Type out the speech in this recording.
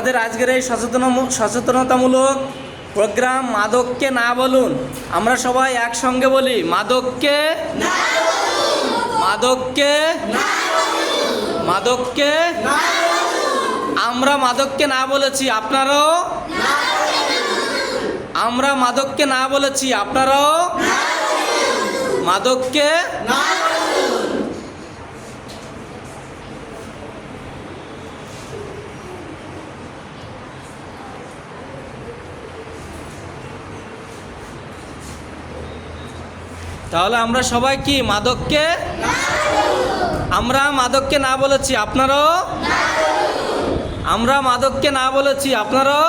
আমাদের আজকের এই সচেতন সচেতনতামূলক প্রোগ্রাম মাদককে না বলুন। আমরা সবাই একসঙ্গে বলি, মাদককে মাদককে মাদককে আমরা মাদককে না বলেছি, আপনারাও আমরা মাদককে না বলেছি, আপনারাও মাদককে তাহলে আমরা সবাই কি, মাদককে? আমরা মাদককে না বলেছি, আপনারও? আমরা মাদককে না বলেছি, আপনারাও?